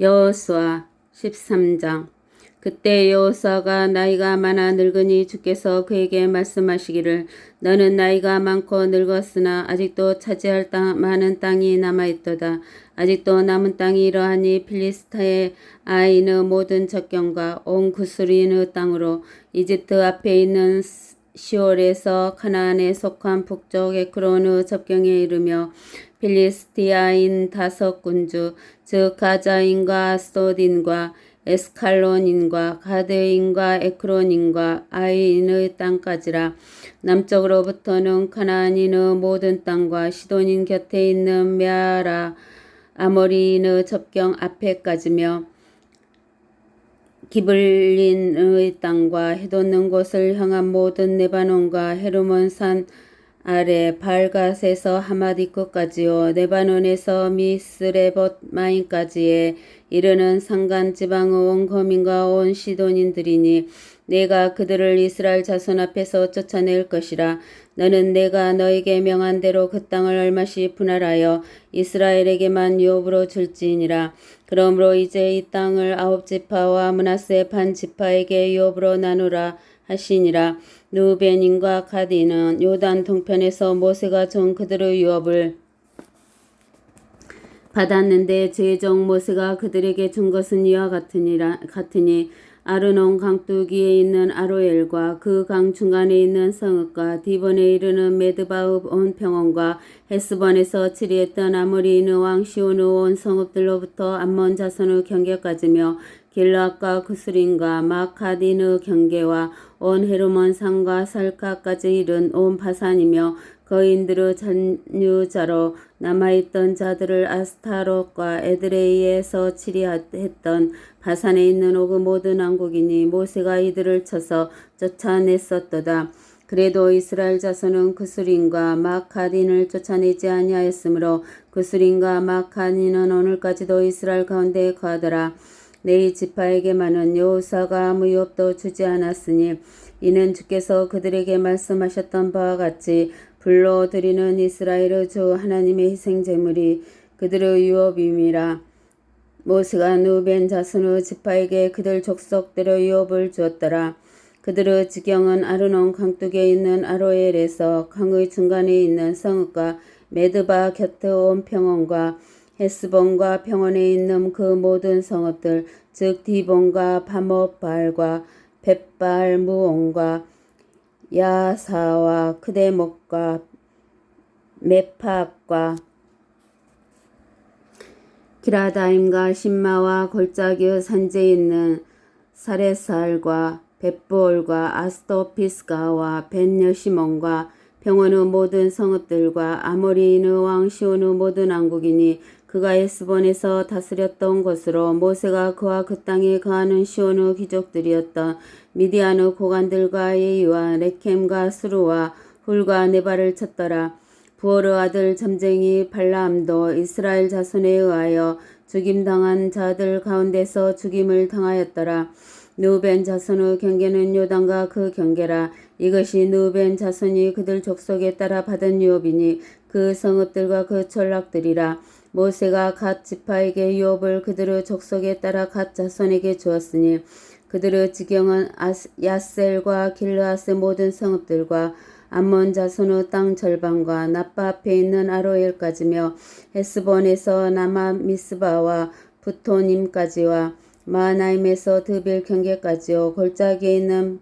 여호수아 13장 그때 여호수아가 나이가 많아 늙으니 주께서 그에게 말씀하시기를 너는 나이가 많고 늙었으나 아직도 차지할 땅, 많은 땅이 남아 있도다. 아직도 남은 땅이 이러하니 필리스타의 아이는 모든 적경과 온 구스리는 땅으로 이집트 앞에 있는 시올에서 카나안에 속한 북쪽 에크로느 접경에 이르며 필리스티아인 다섯 군주 즉 가자인과 아스도딘과 에스칼론인과 가드인과 에크론인과 아이인의 땅까지라. 남쪽으로부터는 카나안인의 모든 땅과 시돈인 곁에 있는 메아라 아모리인의 접경 앞에까지며 기블린의 땅과 해돋는 곳을 향한 모든 네바논과 헤르몬 산 아래 발갓에서 하마디 끝까지요. 네바논에서 미스레봇 마인까지에 이르는 산간 지방의 온 거민과 온 시돈인들이니 내가 그들을 이스라엘 자손 앞에서 쫓아낼 것이라 너는 내가 너에게 명한 대로 그 땅을 얼마씩 분할하여 이스라엘에게만 유업으로 줄지니라. 그러므로 이제 이 땅을 아홉 지파와 문하세 반 지파에게 유업으로 나누라 하시니라. 누벤인과 가디는 요단 동편에서 모세가 준 그들의 유업을 받았는데 제종 모세가 그들에게 준 것은 이와 같으니라 같으니 아르논 강두기에 있는 아로엘과 그 강 중간에 있는 성읍과 디본에 이르는 메드바읍 온 평원과 헤스본에서 치리했던 아모리인 왕 시온의 온 성읍들로부터 암몬 자손의 경계까지며 길라과 구스린과 마카디느 경계와 온 헤르몬 산과 살카까지 이른 온 바산이며 거인들의 잔유자로 남아있던 자들을 아스타롯과 에드레이에서 치리했던 바산에 있는 오그 모든 왕국이니 모세가 이들을 쳐서 쫓아냈었도다. 그래도 이스라엘 자손은 그스린과 마카딘을 쫓아내지 아니하였으므로 그스린과 마카딘은 오늘까지도 이스라엘 가운데 거하더라. 네 지파에게만은 여호사가 아무 유업도 주지 않았으니 이는 주께서 그들에게 말씀하셨던 바와 같이 불러 드리는 이스라엘의 주 하나님의 희생 제물이 그들의 유업임이라. 모세가 누벤 자손의 지파에게 그들 족속대로 유업을 주었더라. 그들의 지경은 아르논 강둑에 있는 아로엘에서 강의 중간에 있는 성읍과 메드바 곁의 온 평원과 헤스본과 평원에 있는 그 모든 성읍들 즉 디본과 바모발과 벳발 무온과 야사와 크데목과 메팍과 기라다임과 신마와 골짜기의 산지에 있는 사레살과 벳볼과 아스토피스가와 벤여시몬과 병원의 모든 성읍들과 아모리인의 왕 시온의 모든 왕국이니 그가 에스본에서 다스렸던 곳으로 모세가 그와 그 땅에 거하는 시온의 귀족들이었던 미디안의 고관들과 예이와 레켐과 수루와 훌과 네발을 쳤더라. 부어르 아들 점쟁이 발라암도 이스라엘 자손에 의하여 죽임당한 자들 가운데서 죽임을 당하였더라. 누벤 자손의 경계는 요단과 그 경계라. 이것이 누벤 자손이 그들 족속에 따라 받은 유업이니 그 성읍들과 그 전락들이라. 모세가 갓 지파에게 유업을 그들의 족속에 따라 갓 자손에게 주었으니 그들의 지경은 야셀과 길르앗의 모든 성읍들과 암몬 자손의 땅 절반과 나빠 앞에 있는 아로엘까지며 헤스본에서 남아 미스바와 부토님까지와 마나임에서 드빌 경계까지요 골짜기에 있는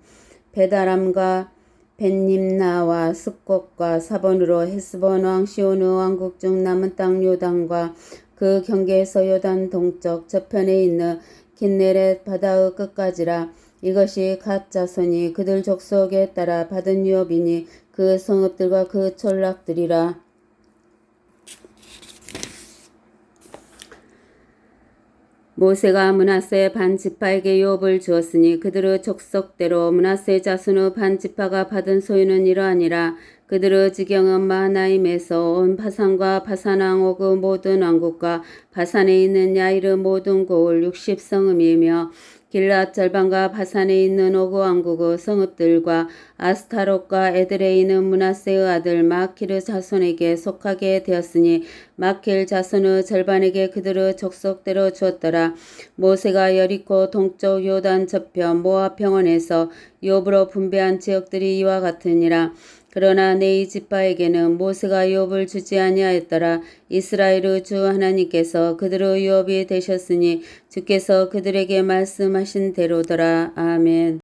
베다람과 벤님나와 습곡과 사본으로 헤스본 왕 시온의 왕국 중 남은 땅 요단과 그 경계에서 요단 동쪽 저편에 있는 긴네렛 바다의 끝까지라 이것이 갓 자손이 그들 족속에 따라 받은 유업이니 그 성읍들과 그 전락들이라. 모세가 문하세 반지파에게 유업을 주었으니 그들의 족속대로 문하세 자손의 반지파가 받은 소유는 이러하니라. 그들의 지경은 마하나임에서 온 바산과 바산왕 오그 모든 왕국과 바산에 있는 야이르 모든 고을 육십 성음이며 길랏 절반과 바산에 있는 오그 왕국의 성읍들과 아스타롯과 에드레에 있는 문하세의 아들 마키르 자손에게 속하게 되었으니 마킬 자손의 절반에게 그들의 족속대로 주었더라. 모세가 여리코 동쪽 요단 저편 모압 평원에서 욥으로 분배한 지역들이 이와 같으니라. 그러나 네이 지파에게는 모세가 욥을 주지 아니하였더라. 이스라엘의 주 하나님께서 그들의 유업이 되셨으니 주께서 그들에게 말씀하신 대로더라. 아멘.